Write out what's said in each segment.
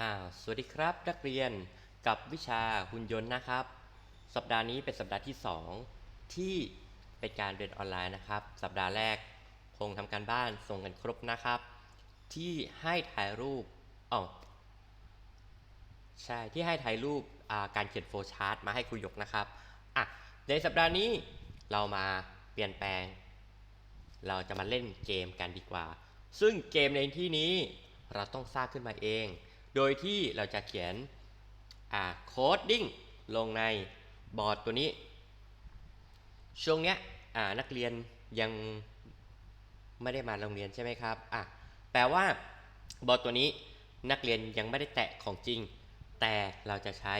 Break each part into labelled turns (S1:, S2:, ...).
S1: อ่าสวัสดีครับ นักเรียนกับวิชาหุ่นยนต์นะครับ สัปดาห์นี้เป็นสัปดาห์ที่ 2 ที่เป็นการเรียนออนไลน์นะครับ สัปดาห์แรกคงทำการบ้านส่งกันครบนะครับ ที่ให้ถ่ายรูปอ๋อใช่ที่ให้ถ่ายรูปาการเขียนโฟล์ชาร์ตมาให้ครูยกนะครับอะในสัปดาห์นี้เรามาเปลี่ยนแปลง เราจะมาเล่นเกมกันดีกว่า ซึ่งเกมในที่นี้เราต้องสร้างขึ้นมาเอง โดยที่เราจะเขียนโคดดิ้งลงในบอร์ดตัวนี้ ช่วงเนี้ยนักเรียนยังไม่ได้มาโรงเรียนใช่ไหมครับอะแปลว่าบอร์ดตัวนี้นักเรียนยังไม่ได้แตะของจริง แต่เราจะใช้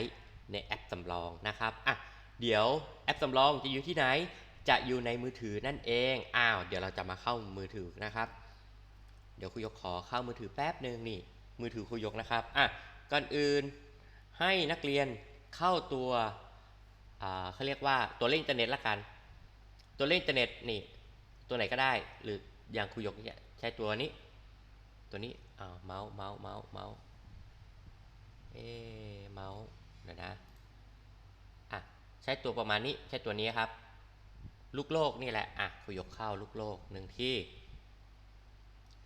S1: ในแอปสำรองนะครับอะเดี๋ยวแอปสำรองจะอยู่ที่ไหน จะอยู่ในมือถือนั่นเอง อ้าว เดี๋ยวเราจะมาเข้ามือถือนะครับ เดี๋ยวครูยกขอเข้ามือถือแป๊บหนึ่งนี่ มือถือครูยกนะครับอะก่อนอื่นให้นักเรียนเข้าตัวอ่าเขาเรียกว่าตัวเล่นอินเทอร์เน็ตละกัน ตัวเล่นอินเทอร์เน็ตนี่ตัวไหนก็ได้ หรืออย่างครูยกเนี่ยใช้ตัวนี้ ตัวนี้อ่าเมาส์เมาส์เมาส์เมาส์เอเมาส์เดี๋ยวนะอะใช้ตัวประมาณนี้ใช้ตัวนี้ครับ ลูกโลกนี่แหละอะครูยกเข้าลูกโลกหนึ่งที่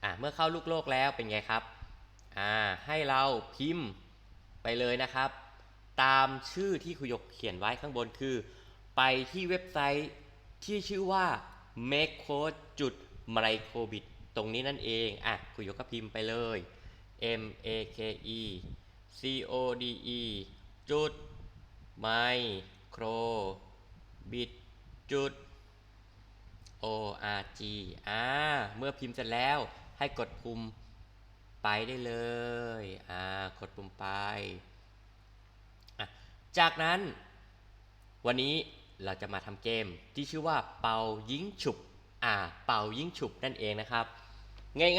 S1: อะเมื่อเข้าลูกโลกแล้วเป็นไงครับ อ่าให้เราพิมพ์ไปเลยนะครับ ตามชื่อที่ครูยกเขียนไว้ข้างบนคือ ไปที่เว็บไซต์ที่ชื่อว่า make code จุด microbit ตรงนี้นั่นเองอะครูยกก็พิมพ์ไปเลย m a k e c o d e จุด microbit จุด org อ่าเมื่อพิมพ์เสร็จแล้วให้กดปุ่ม ไปได้เลย อ่า กดปุ่มไป จากนั้น วันนี้เราจะมาทำเกมที่ชื่อว่าเป่ายิงฉุบ อ่า เป่ายิงฉุบนั่นเองนะครับ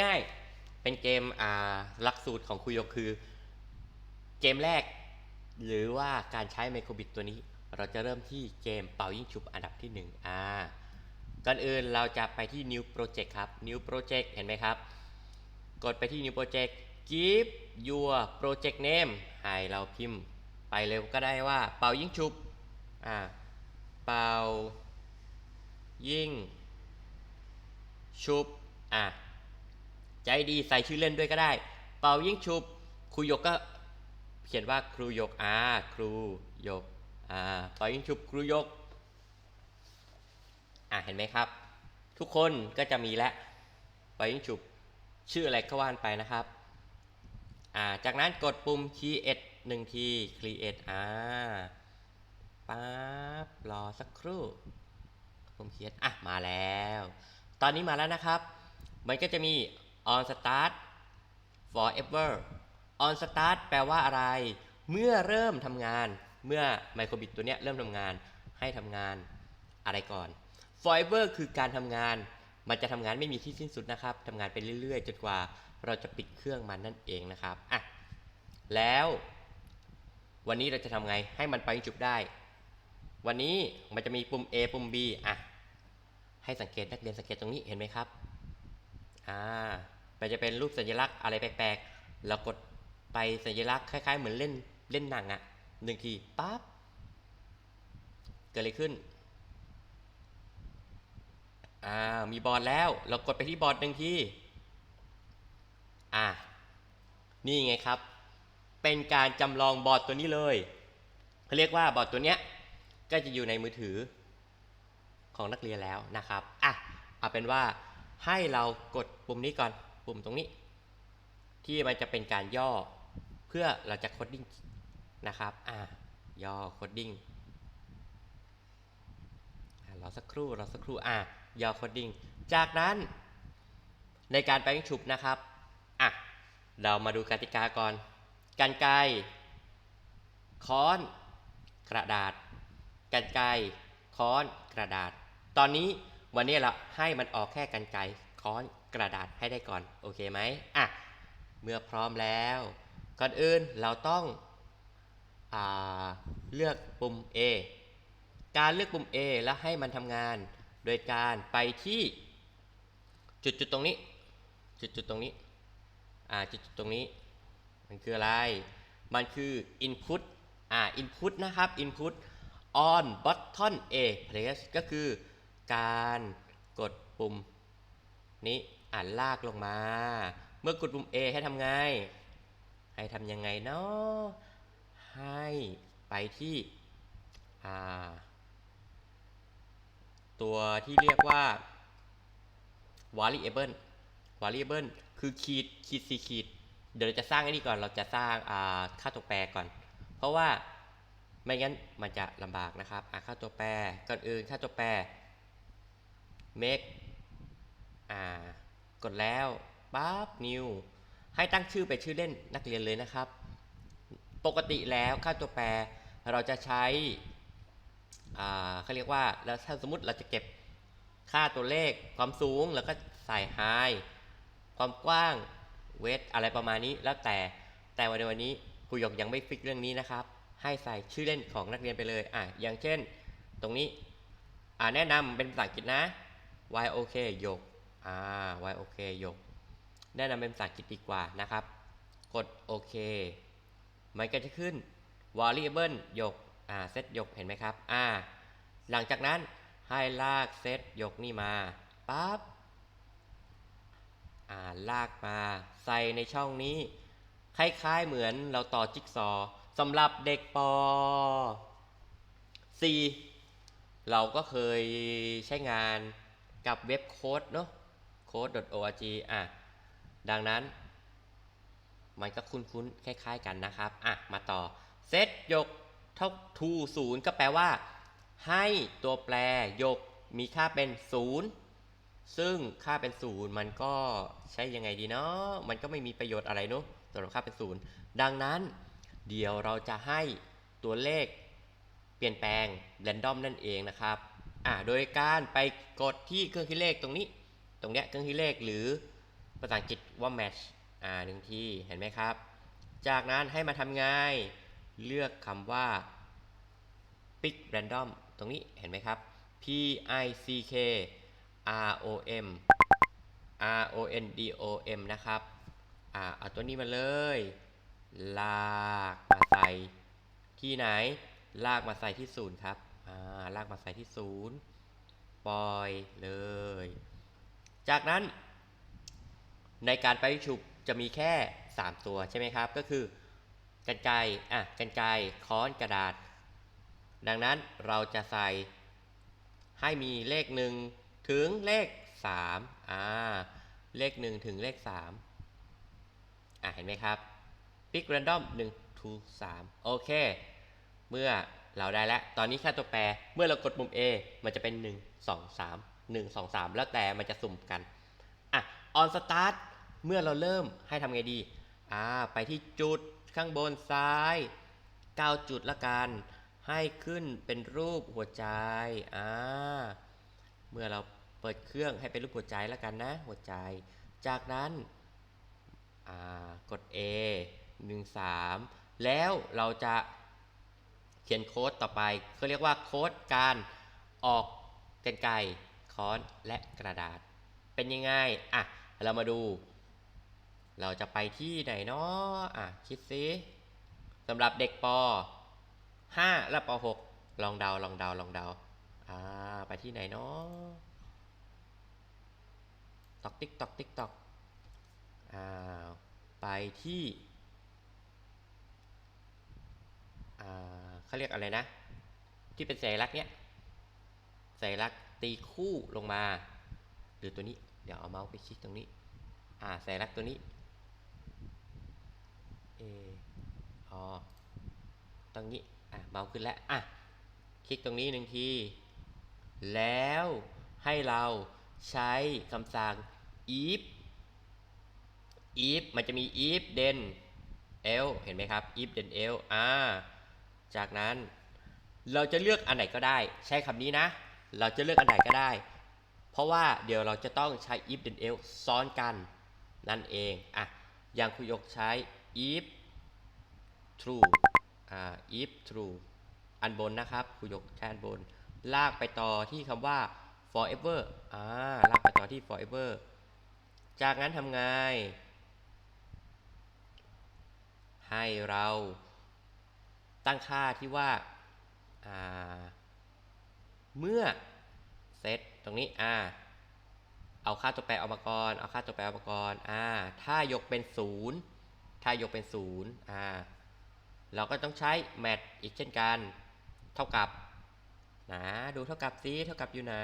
S1: ง่ายๆ เป็นเกม อ่า หลักสูตรของคุยกคือ เกมแรก หรือว่าการใช้ไมโครบิตตัวนี้ เราจะเริ่มที่เกมเป่ายิงฉุบอันดับที่ 1 อ่า ก่อนอื่นเราจะไปที่ New Project ครับ New Project เห็นไหมครับ กดไปที่ New Project give your project name ให้เราพิมพ์ ไปเร็วก็ได้ว่าเป่ายิ่งฉุบอ่าเป่ายิ่งฉุบอะใจดีใส่ชื่อเล่นด้วยก็ได้ เป่ายิ่งฉุบครูยกก็เขียนว่าครูยกอ่าครูยกอ่าเป่ายิ่งฉุบครูยกอะเห็นไหมครับ ทุกคนก็จะมีแล้วไปยิงฉุบ ชื่ออะไรก็ว่านไปนะครับ อ่า จากนั้นกดปุ่ม create หนึ่งที create อ่าปั๊บรอสักครู่ปุ่ม create อะ มาแล้ว ตอนนี้มาแล้วนะครับ มันก็จะมี on start forever on start แปลว่าอะไร เมื่อเริ่มทำงาน เมื่อไมโครบิตตัวเนี้ยเริ่มทำงาน ให้ทำงานอะไรก่อน forever คือการทำงาน มันจะทำงานไม่มีที่สิ้นสุดนะครับทำงานไปเรื่อยๆ จนกว่าเราจะปิดเครื่องมันนั่นเองนะครับอะแล้ววันนี้เราจะทำไงให้มันไปจุดได้ วันนี้มันจะมีปุ่ม A ปุ่ม B อะให้สังเกตนักเรียนสังเกตตรงนี้เห็นไหมครับอ่ามันจะเป็นรูปสัญลักษณ์อะไรแปลกๆเรากดไปสัญลักษณ์คล้ายๆ เหมือนเล่นเล่นหนังอะ่ะหนึ่งทีปั๊บเกิดอะไรขึ้น อ่ามีบอร์ดแล้ว เรากดไปที่บอร์ดหนึ่งทีอ่านี่ไงครับ เป็นการจำลองบอร์ดตัวนี้เลยเขาเรียกว่าบอร์ดตัวเนี้ยก็จะอยู่ในมือถือของนักเรียนแล้วนะครับอะเอาเป็นว่าให้เรากดปุ่มนี้ก่อนปุ่มตรงนี้ ที่มันจะเป็นการย่อเพื่อเราจะโคดดิ้งนะครับอะย่อโคดดิ้งรอสักครู่รอสักครู่อะ ย่อโคดดิ้งจากนั้นในการแปลงฉุบนะครับอะเรามาดูกติกาก่อนกันไกค้อนกระดาษกันไกค้อนกระดาษ ตอนนี้วันนี้เราให้มันออกแค่กันไกค้อนกระดาษให้ได้ก่อนโอเคไหมอะเมื่อพร้อมแล้ว ก่อนอื่นเราต้องอาเลือกปุ่ม A การเลือกปุ่ม A แล้วให้มันทำงาน โดยการไปที่จุดจุดๆตรงนี้ จุดจุดๆตรงนี้อ่าจุดจุดๆตรงนี้ มันคืออะไร มันคือ input อ่า input นะครับ input on button A press ก็คือการกดปุ่มนี้อ่านลากลงมา เมื่อกดปุ่ม A ให้ทำไง ให้ทำยังไงเนาะให้ไปที่อ่า ตัวที่เรียกว่า variable variable คือขีดขีดสี่ขีด เดี๋ยวเราจะสร้างไอ้นี่ก่อน เราจะสร้างอ่าค่าตัวแปรก่อน เพราะว่าไม่งั้นมันจะลำบากนะครับอ่าค่าตัวแปร ก่อนอื่นค่าตัวแปร make อ่ากดแล้วปั๊บ new ให้ตั้งชื่อเป็นชื่อเล่นนักเรียนเลยนะครับ ปกติแล้วค่าตัวแปรเราจะใช้ เขาเรียกว่าแล้วถ้าสมมติเราจะเก็บค่าตัวเลขความสูงแล้วก็ใส่ high ความกว้างเวทอะไรประมาณนี้แล้วแต่แต่วันในวันนี้ครูหยกยังไม่ฟิกเรื่องนี้นะครับ ให้ใส่ชื่อเล่นของนักเรียนไปเลยอะอย่างเช่น ตรงนี้อ่าแนะนำเป็นภาษาอังกฤษนะ y o k หยกอ่า y o k หยก แนะนำเป็นภาษาอังกฤษดีกว่านะครับ กดโอเคมันก็จะขึ้น variable หยก อ่าเซตยกเห็นไหมครับอ่าหลังจากนั้นให้ลากเซตยกนี่มาปั๊บอ่าลากมาใส่ในช่องนี้ คล้ายๆเหมือนเราต่อจิ๊กซอว์สำหรับเด็กป .4 เราก็เคยใช้งานกับเว็บโค้ดเนาะ code.org อะดังนั้นมันก็คุ้นๆ คล้าย ๆ กันนะครับ อะ มาต่อ เซตยก เท่า to 0ก็แปลว่า ให้ตัวแปรยกมีค่าเป็น0ซึ่งค่าเป็น0มันก็ใช้ยังไงดีเนาะมันก็ไม่มีประโยชน์อะไรเนาะสำหรับค่าเป็น0ดังนั้น เดี๋ยวเราจะให้ตัวเลขเปลี่ยนแปลงแรนดอมนั่นเองนะครับอะโดยการไปกดที่เครื่องคิดเลขตรงนี้ ตรงเนี้ยเครื่องคิดเลขหรือภาษาอังกฤษว่า match อ่าหนึ่งที่เห็นไหมครับ จากนั้นให้มาทำไง เลือกคำว่า pick random ตรงนี้เห็นไหมครับ p i c k r o m r o n d o m นะครับอ่าเอาตัวนี้มาเลย ลากมาใส่ที่ไหน ลากมาใส่ที่ศูนย์ครับอ่าลากมาใส่ที่ศูนย์ปล่อยเลย จากนั้น ในการไปฉุบจะมีแค่ 3 ตัวใช่ไหมครับ ก็คือ กันไกอะกันไกค้อนกระดาษ ดังนั้นเราจะใส่ให้มีเลข1ถึงเลข3อ่าเลข1ถึงเลข3อะเห็นไหมครับ pick random 1 to 3โอเค เมื่อเราได้แล้ว ตอนนี้ค่าตัวแปร เมื่อเรากดปุ่ม A มันจะเป็น 1 2 3 1 2 3 แล้วแต่มันจะสุ่มกัน อะ on start เมื่อเราเริ่มให้ทำไงดี อ่า ไปที่จุด ข้างบนซ้าย9จุดละกัน ให้ขึ้นเป็นรูปหัวใจ อ่า เมื่อเราเปิดเครื่องให้เป็นรูปหัวใจล้วกันนะ หัวใจ จากนั้น อ่า กด A 1 3 แล้วเราจะเขียนโค้ดต่อไปเขาเรียกว่าโค้ดการออกกันไกรค้อนและกระดาษ เป็นยังไง อะ เรามาดู เราจะไปที่ไหนเนาะอะคิดซิสำหรับเด็กป 5 และป 6 ลองเดาลองเดาลองเดาอ่าไปที่ไหนเนาะตอกติ๊กตอกติ๊กตอกอ่าไปที่อ่าเขาเรียกอะไรนะ ที่เป็นสัญลักษณ์เนี้ยสัญลักษณ์ตีคู่ลงมา หรือตัวนี้เดี๋ยวเอาเมาส์ไปคลิกตรงนี้ อ่าสัญลักษณ์ตัวนี้ เออ๋อตรงนี้อะเมาขึ้นแล้วอะคลิกตรงนี้หนึ่งที แล้วให้เราใช้คำสั่ง if if มันจะมี if then else เห็นไหมครับ if then else อ่าจากนั้นเราจะเลือกอันไหนก็ได้ ใช้คำนี้นะ เราจะเลือกอันไหนก็ได้ เพราะว่าเดี๋ยวเราจะต้องใช้ if then else ซ้อนกันนั่นเองอะอย่างคุยกใช้ if true อ่า if true อันบนนะครับคุยกใช้อันบน ลากไปต่อที่คำว่า forever อ่า ลากไปต่อที่ forever จากนั้นทำไง ให้เราตั้งค่าที่ว่าอ่าเมื่อเซตตรงนี้ อ่า เอาค่าตัวแปรออกมาก่อน เอาค่าตัวแปรออกมาก่อน อ่า ถ้ายกเป็นศูนย์ ถ้ายกเป็นศูนย์อ่าเราก็ต้องใช้แมทอีกเช่นกัน เท่ากับนะดูเท่ากับซิเท่ากับอยู่ไหน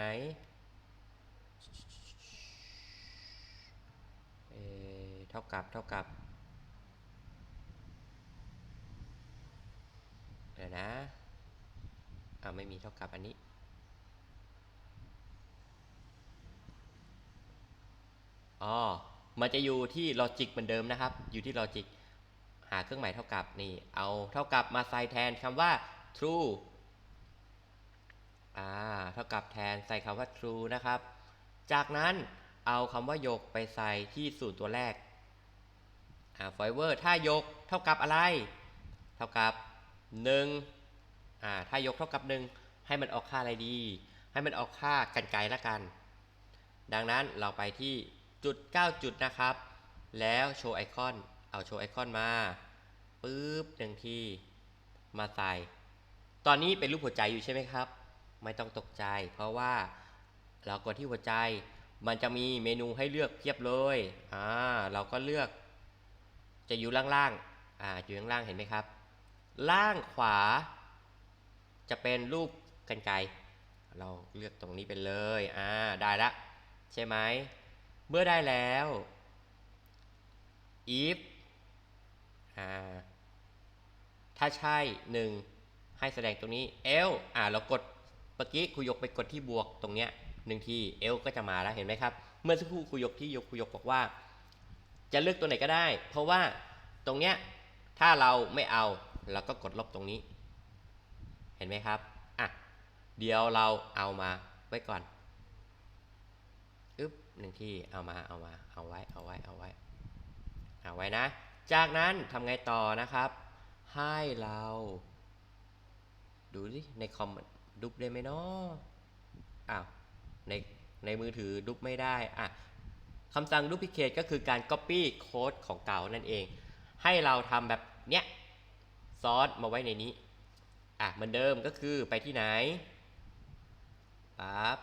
S1: เอเท่ากับเท่ากับเดี๋ยวนะอ่าไม่มีเท่ากับอันนี้อ๋อ มันจะอยู่ที่ลอจิกเหมือนเดิมนะครับ อยู่ที่ลอจิกหาเครื่องหมายเท่ากับนี่ เอาเท่ากับมาใส่แทนคำว่า true อ่าเท่ากับแทนใส่คำว่า true นะครับ จากนั้นเอาคำว่ายกไปใส่ที่สูตรตัวแรกอ่า forever ถ้ายกเท่ากับอะไร เท่ากับ1อ่าถ้ายกเท่ากับ 1 ให้มันออกค่าอะไรดี ให้มันออกค่ากันไกลละกัน ดังนั้นเราไปที่ จุด 9 จุดนะครับ แล้วโชว์ไอคอน เอาโชว์ไอคอนมาปึ๊บหนึ่งทีมาใส่ ตอนนี้เป็นรูปหัวใจอยู่ใช่ไหมครับ ไม่ต้องตกใจ เพราะว่าเรากดที่หัวใจ มันจะมีเมนูให้เลือกเพียบเลยอ่าเราก็เลือก จะอยู่ล่างๆอ่าอยู่ข้างล่างเห็นไหมครับ ล่างขวา จะเป็นรูปกันไกรเราเลือกตรงนี้ไปเลย อ่า ได้ละ ใช่ไหม เมื่อได้แล้ว if อ่า ถ้าใช่หนึ่งให้แสดงตรงนี้ l อ่าเรากดเมื่อกี้ครูยกไปกดที่บวกตรงเนี้ยหนึ่งที l ก็จะมาแล้วเห็นไหมครับ เมื่อสักครู่ครูยกที่ยกครูยกบอกว่า จะเลือกตัวไหนก็ได้ เพราะว่าตรงเนี้ยถ้าเราไม่เอาเราก็กดลบตรงนี้ เห็นไหมครับอะเดี๋ยวเราเอามาไว้ก่อน หนึ่งที่เอามาเอามาเอาไว้เอาไว้เอาไว้เอาไว้นะ จากนั้นทำไงต่อนะครับ ให้เรา ดูสิในคอมดุบได้ไหมเนาะอ้าวในในมือถือดุบไม่ได้อะคำสั่ง duplicate ก็คือการ copy โค้ดของเก่านั่นเอง ให้เราทำแบบเนี้ยซอนมาไว้ในนี้ อะเหมือนเดิมก็คือไปที่ไหนปั๊บ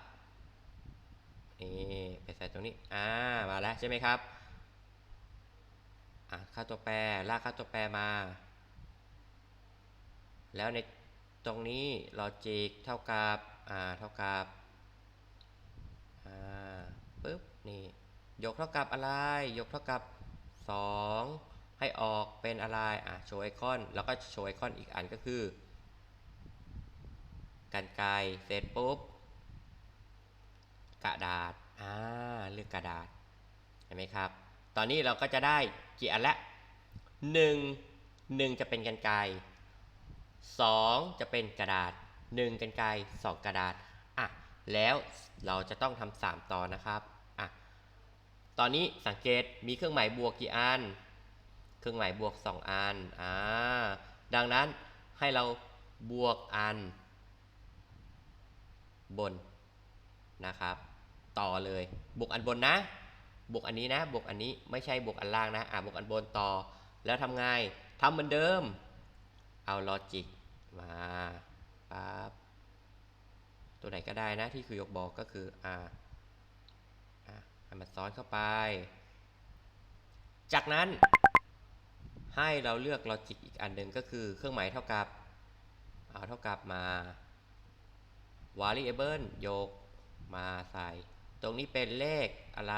S1: นี่ไปใส่ตรงนี้ อ่า มาแล้วใช่ไหมครับ อ่าค่าตัวแปร ลากค่าตัวแปรมา แล้วในตรงนี้ logic เท่ากับ อ่า เท่ากับ อ่า ปึ๊บ นี่ ยกเท่ากับอะไร ยกเท่ากับ 2 ให้ออกเป็นอะไร อ่าโชว์ไอคอน แล้วก็โชว์ไอคอนอีกอันก็คือกันไกรเสร็จปุ๊บ กระดาษอ่าเลือกกระดาษเห็นไหมครับ ตอนนี้เราก็จะได้กี่อันละหนึ่งหนึ่งจะเป็นกันไกรสองจะเป็นกระดาษหนึ่งกันไกรสองกระดาษอะแล้วเราจะต้องทำสามต่อนะครับอะตอนนี้สังเกตมีเครื่องหมายบวกกี่อัน เครื่องหมายบวกสองอันอ่าดังนั้นให้เราบวกอันบนนะครับ ต่อเลยบวกอันบนนะ บวกอันนี้นะ บวกอันนี้ไม่ใช่บวกอันล่างนะอ่าบวกอันบนต่อ แล้วทำไงทำเหมือนเดิม เอาลอจิกมาปั๊บตัวไหนก็ได้นะที่คือยกบอกก็คืออ่าอ่าให้มันซ้อนเข้าไป จากนั้นให้เราเลือกลอจิกอีกอันหนึ่งก็คือเครื่องหมายเท่ากับ เอาเท่ากับมา variable ยกมาใส่ ตรงนี้เป็นเลขอะไร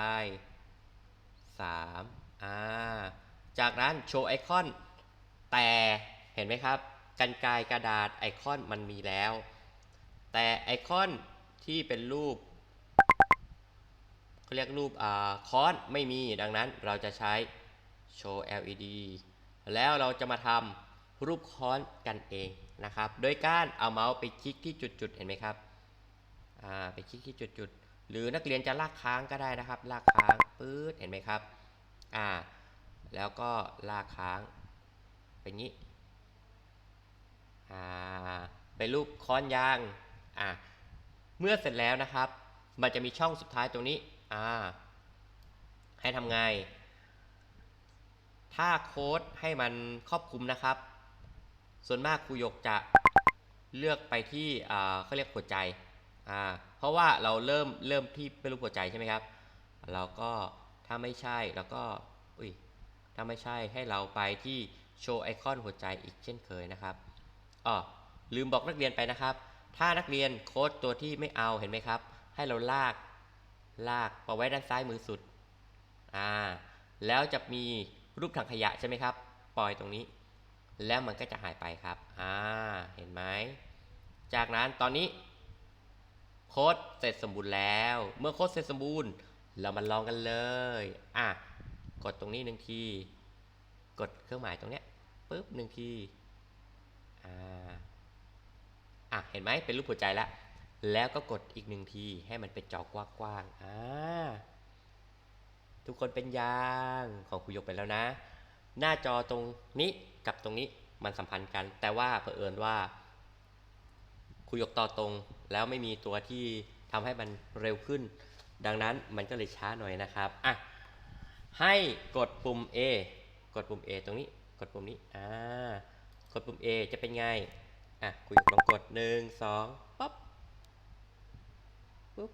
S1: 3อ่าจากนั้นโชว์ไอคอน แต่เห็นไหมครับ กันไกกระดาษไอคอนมันมีแล้ว แต่ไอคอนที่เป็นรูปเขาเรียกรูปอ่าคอนไม่มีดังนั้นเราจะใช้โชว์ LED แล้วเราจะมาทำรูปค้อนกันเองนะครับ โดยการเอาเมาส์ไปคลิกที่จุดๆ เห็นไหมครับ อ่า ไปคลิกที่จุดๆ หรือนักเรียนจะลากค้างก็ได้นะครับ ลากค้างปื๊ดเห็นไหมครับอ่าแล้วก็ลากค้างเป็นงี้อ่าเป็นรูปค้อนยางอ่าเมื่อเสร็จแล้วนะครับ มันจะมีช่องสุดท้ายตรงนี้อ่าให้ทำไง ถ้าโค้ดให้มันครอบคลุมนะครับ ส่วนมากครูยกจะเลือกไปที่อ่าเขาเรียกหัวใจอ่า เพราะว่าเราเริ่มเริ่มที่เป็นรูปหัวใจใช่ไหมครับ เราก็ถ้าไม่ใช่แล้วก็อุ้ยถ้าไม่ใช่ให้เราไปที่โชว์ไอคอนหัวใจอีกเช่นเคยนะครับอ๋อลืมบอกนักเรียนไปนะครับ ถ้านักเรียนโค้ดตัวที่ไม่เอาเห็นไหมครับ ให้เราลากลากมาไว้ด้านซ้ายมือสุดอ่าแล้วจะมีรูปถังขยะใช่ไหมครับ ปล่อยตรงนี้ แล้วมันก็จะหายไปครับอ่าเห็นไหมจากนั้นตอนนี้ โค้ดเสร็จสมบูรณ์แล้ว เมื่อโค้ดเสร็จสมบูรณ์ เรามาลองกันเลย อะ กดตรงนี้หนึ่งที กดเครื่องหมายตรงเนี้ยปุ๊บหนึ่งที อ่า อะ เห็นไหมเป็นรูปหัวใจแล้วแล้วก็กดอีกหนึ่งทีให้มันเป็นจอกว้างๆ อ่า ทุกคนเป็นยางของครูยกไปแล้วนะ หน้าจอตรงนี้กับตรงนี้มันสัมพันธ์กัน แต่ว่าเผอิญว่าครูยกต่อตรง แล้วไม่มีตัวที่ทำให้มันเร็วขึ้น ดังนั้นมันก็เลยช้าหน่อยนะครับอะให้กดปุ่ม A กดปุ่ม A ตรงนี้กดปุ่มนี้อ่ากดปุ่ม A จะเป็นไงอะครูยลองกดหนึ่งสองปั๊บปุ๊บ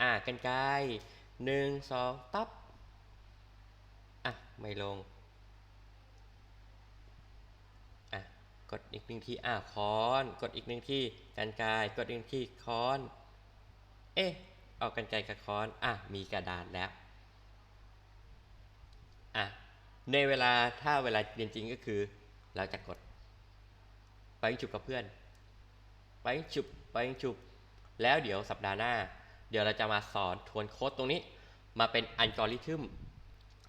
S1: อะกันไกลหนึ่งสองตับอะไม่ลง อะ ก ดอีกหนึ่งทีอะค้อน กดอีกหนึ่งทีกันไกลกดอีกหนึ่งทีค้อน เอ๊ะออกกันไกลกับค้อนอะมีกระดาษแล้วอะในเวลาถ้าเวลาเรียนจริงก็คือ เราจะกด ไปยิงฉุบกับเพื่อน ไปยิงฉุบไปยิงฉุบแล้วเดี๋ยวสัปดาห์หน้า เดี๋ยวเราจะมาสอนทวนโค้ดตรงนี้ มาเป็นอัลกอริทึม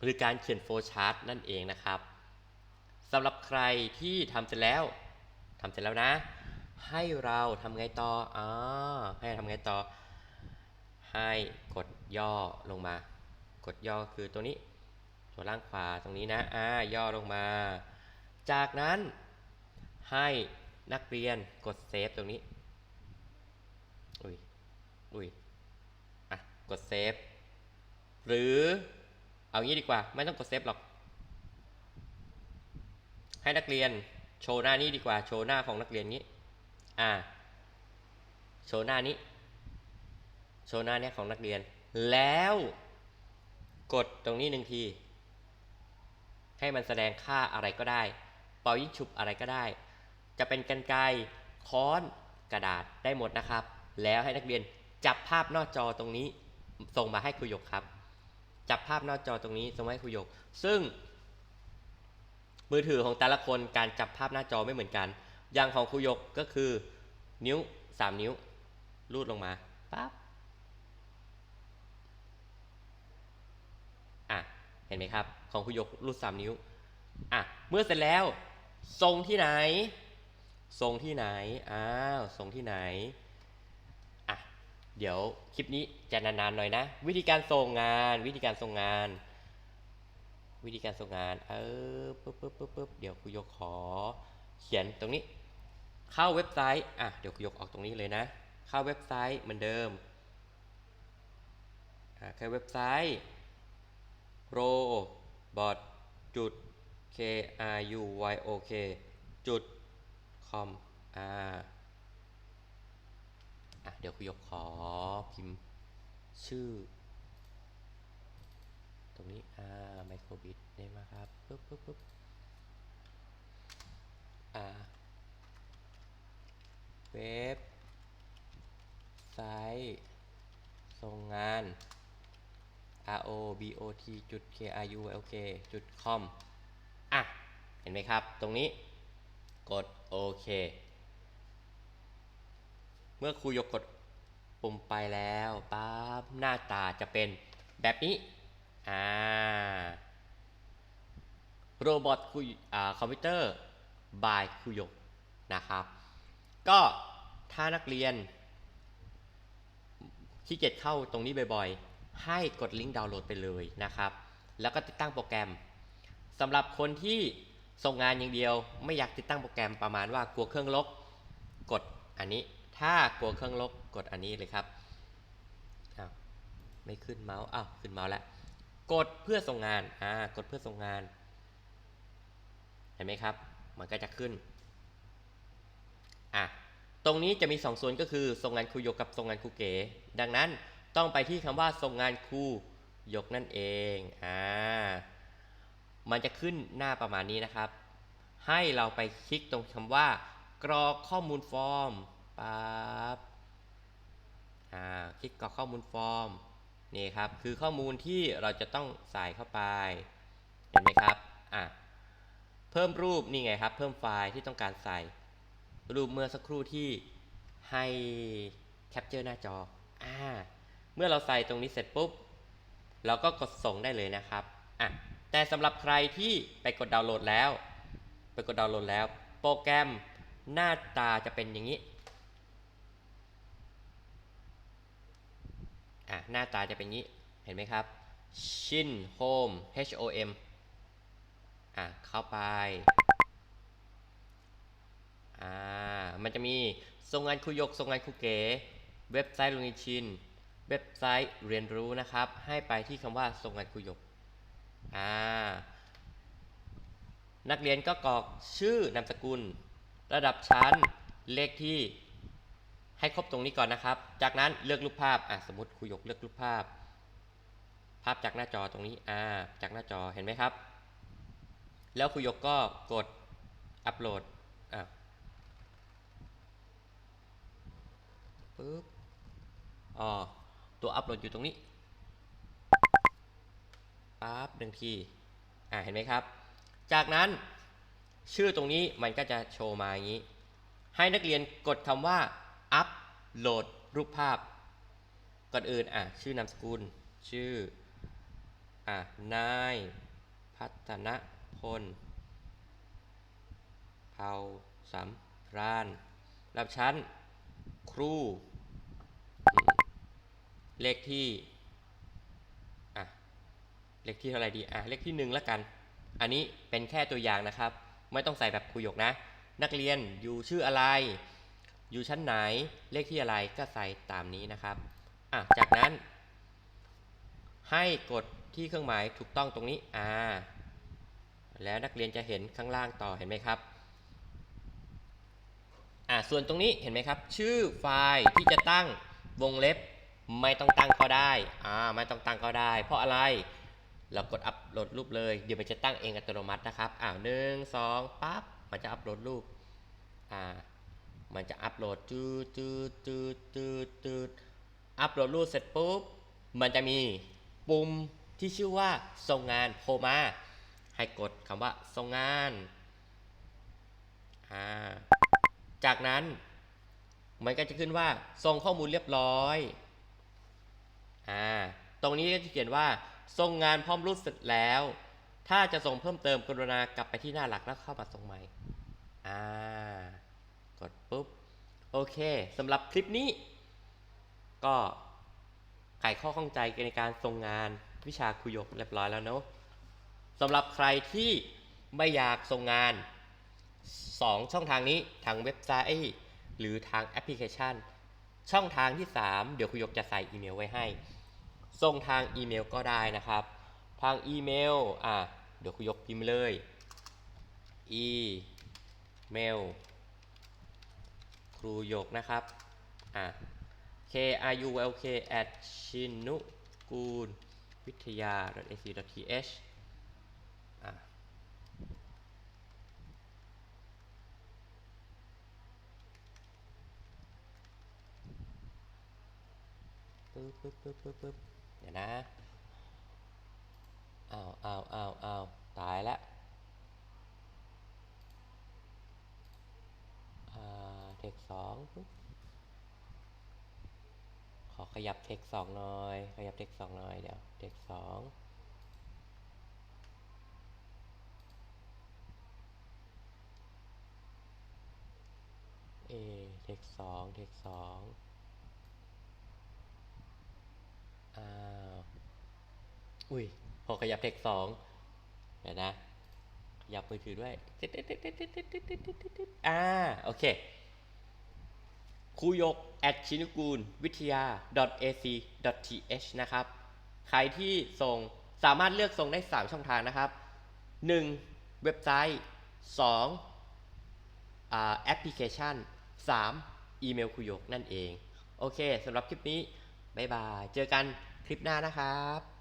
S1: หรือการเขียนโฟล์ชาร์ตนั่นเองนะครับ สำหรับใครที่ทำเสร็จแล้วทำเสร็จแล้วนะ ให้เราทำไงต่ออ๋อให้ทำไงต่อ ให้กดย่อลงมา กดย่อคือตัวนี้ตัวล่างขวาตรงนี้นะอ่าย่อลงมา จากนั้นให้นักเรียนกดเซฟตรงนี้อุ้ยอุ้ยอะกดเซฟหรือเอางี้ดีกว่า ไม่ต้องกดเซฟหรอก ให้นักเรียนโชว์หน้านี้ดีกว่า โชว์หน้าของนักเรียนนี้ อ่า โชว์หน้านี้ โชว์หน้าเนี้ยของนักเรียน แล้ว กดตรงนี้หนึ่งที ให้มันแสดงค่าอะไรก็ได้ เป่ายิงฉุบอะไรก็ได้ จะเป็นกันไกค้อน กระดาษได้หมดนะครับ แล้วให้นักเรียนจับภาพหน้าจอตรงนี้ ส่งมาให้ครูหยกครับ จับภาพหน้าจอตรงนี้ส่งมาให้ครูหยก ซึ่ง มือถือของแต่ละคนการจับภาพหน้าจอไม่เหมือนกัน อย่างของครูยกก็คือ นิ้ว 3 นิ้วลูดลงมาปั๊บอะเห็นไหมครับ ของครูยกรูด 3 นิ้วอะเมื่อเสร็จแล้วส่งที่ไหนส่งที่ไหนอ้าวส่งที่ไหนอะเดี๋ยวคลิปนี้จะนานๆหน่อยนะ วิธีการส่งงานวิธีการส่งงาน วิธีการส่งงาน เออปึ๊บปึ๊บปึ๊บปึ๊บเดี๋ยวครูยกขอ เขียนตรงนี้ เข้าเว็บไซต์ อะ เดี๋ยวครูยกออกตรงนี้เลยนะ เข้าเว็บไซต์เหมือนเดิม อะเข้าเว็บไซต์ robot จุด k r u y o k จุด com อ่าอะเดี๋ยวครูยกขอพิมพ์ชื่อ ตรงนี้อ่าไมโครบิตได้มาครับปึ๊บปึ๊บปึ๊บอ่าเว็บไซต์ส่งงาน r o b o t จุด k r u l k จุด com อะ เห็นไหมครับ ตรงนี้ กดโอเค เมื่อครูยกกดปุ่มไปแล้วปั๊บหน้าตาจะเป็นแบบนี้ อ่าโรบอทคุยอ่าคอมพิวเตอร์บายคุยกนะครับ ก็ถ้านักเรียนขี้เกียจเข้าตรงนี้บ่อยๆ ให้กดลิงก์ดาวน์โหลดไปเลยนะครับ แล้วก็ติดตั้งโปรแกรมสำหรับคนที่ส่งงานอย่างเดียว ไม่อยากติดตั้งโปรแกรมประมาณว่ากลัวเครื่องลกกดอันนี้ ถ้ากลัวเครื่องลกกดอันนี้เลยครับอ้าวไม่ขึ้นเมาส์อ้าวขึ้นเมาส์แล้ว กดเพื่อส่งงานอ่ากดเพื่อส่งงาน เห็นไหมครับ มันก็จะขึ้นอะตรงนี้จะมีสองส่วนก็คือทรงงานครูยกกับทรงงานครูเก๋ ดังนั้นต้องไปที่คำว่าทรงงานครูยกนั่นเองอ่ามันจะขึ้นหน้าประมาณนี้นะครับ ให้เราไปคลิกตรงคำว่า กรอกข้อมูลฟอร์มปั๊บอ่าคลิกกรอกข้อมูลฟอร์ม นี่ครับคือข้อมูลที่เราจะต้องใส่เข้าไป เห็นไหมครับอะเพิ่มรูปนี่ไงครับ เพิ่มไฟล์ที่ต้องการใส่ รูปเมื่อสักครู่ที่ให้แคปเจอร์หน้าจออ่าเมื่อเราใส่ตรงนี้เสร็จปุ๊บ เราก็กดส่งได้เลยนะครับอะแต่สำหรับใครที่ไปกดดาวน์โหลดแล้ว ไปกดดาวน์โหลดแล้ว โปรแกรมหน้าตาจะเป็นอย่างนี้ อะหน้าตาจะเป็นอย่างนี้เห็นไหมครับชินโฮม H O M อะเข้าไปอ่ามันจะมีทรงงานครูยกทรงงานครูเก๋เว็บไซต์ลุงอิชิน เว็บไซต์เรียนรู้นะครับ ให้ไปที่คำว่าทรงงานครูยกอ่านักเรียนก็กรอกชื่อนามสกุล ระดับชั้นเลขที่ ให้ครบตรงนี้ก่อนนะครับ จากนั้นเลือกรูปภาพอะสมมติครูยกเลือกรูปภาพ ภาพจากหน้าจอตรงนี้อ่าจากหน้าจอเห็นไหมครับ แล้วครูยกก็กดอัปโหลดอะปึ๊บอ๋อตัวอัปโหลดอยู่ตรงนี้ปั๊บหนึ่งทีอ่าเห็นไหมครับ จากนั้นชื่อตรงนี้มันก็จะโชว์มาอย่างนี้ ให้นักเรียนกดคำว่า อัปโหลดรูปภาพ ก่อนอื่นอะชื่อนามสกุล ชื่ออะนายพัฒนพลเผาสำรานระดับชั้น ครู เลขที่อะเลขที่เท่าไหร่ดีอะเลขที่หนึ่งแล้วกัน อันนี้เป็นแค่ตัวอย่างนะครับ ไม่ต้องใส่แบบครูหยกนะ นักเรียนอยู่ชื่ออะไร อยู่ชั้นไหนเลขที่อะไรก็ใส่ตามนี้นะครับอะจากนั้น ให้กดที่เครื่องหมายถูกต้องตรงนี้อ่าแล้วนักเรียนจะเห็นข้างล่างต่อเห็นไหมครับอ่าส่วนตรงนี้เห็นไหมครับ ชื่อไฟล์ที่จะตั้งวงเล็บไม่ต้องตั้งก็ได้อ่าไม่ต้องตั้งก็ได้ เพราะอะไรเรากดอัปโหลดรูปเลยเดี๋ยวมันจะตั้งเองอัตโนมัตินะครับอ่าหนึ่งสองปั๊บมันจะอัปโหลดรูปอ่า มันจะอัปโหลดจืดจืดจืดจืดจืดอัปโหลดรูปเสร็จปุ๊บ มันจะมีปุ่มที่ชื่อว่าส่งงานโผล่มา ให้กดคำว่าส่งงานอ่าจากนั้น มันก็จะขึ้นว่าส่งข้อมูลเรียบร้อยอ่าตรงนี้ก็จะเขียนว่าส่งงานพร้อมรูปเสร็จแล้ว ถ้าจะส่งเพิ่มเติมกรุณากลับไปที่หน้าหลักแล้วเข้ามาส่งใหม่ อ่า กดปุ๊บ โอเคสำหรับคลิปนี้ ก็ไขข้อข้องใจในการส่งงานวิชาคุยกเรียบร้อยแล้วเนาะสำหรับใครที่ไม่อยากส่งงาน 2 ช่องทางนี้ทางเว็บไซต์ หรือทางแอปพลิเคชัน ช่องทางที่ 3 เดี๋ยวคุยกจะใส่อีเมลไว้ให้ ส่งทางอีเมลก็ได้นะครับ ทางอีเมลอะเดี๋ยวคุยกพิมพ์เลยอีเมล ครูหยกนะครับอะ k r u l k at ชินุกูลวิทยา ac th อะปึ๊บปึ๊บปึ๊บปึ๊บปึ๊บเดี๋ยวนะอ้าวอ้าวอ้าวอ้าวตายแล้วอ่า เทคสองขอขยับเทคสองหน่อย ขยับเทคสองหน่อยเดี๋ยวเทคสองเอเทคสองเทคสองอ้าว อุ้ยพอขยับเทคสองเดี๋ยวนะขยับมือถือด้วยอ่า โอเค ครูยก at ชินุกูลวิทยา ac th นะครับ ใครที่ส่งสามารถเลือกส่งได้ 3 ช่องทางนะครับ 1. เว็บไซต์2อ่าแอปพลิเคชัน 3 อีเมลคุยหยกนั่นเอง โอเคสำหรับคลิปนี้ บ๊ายบาย เจอกันคลิปหน้านะครับ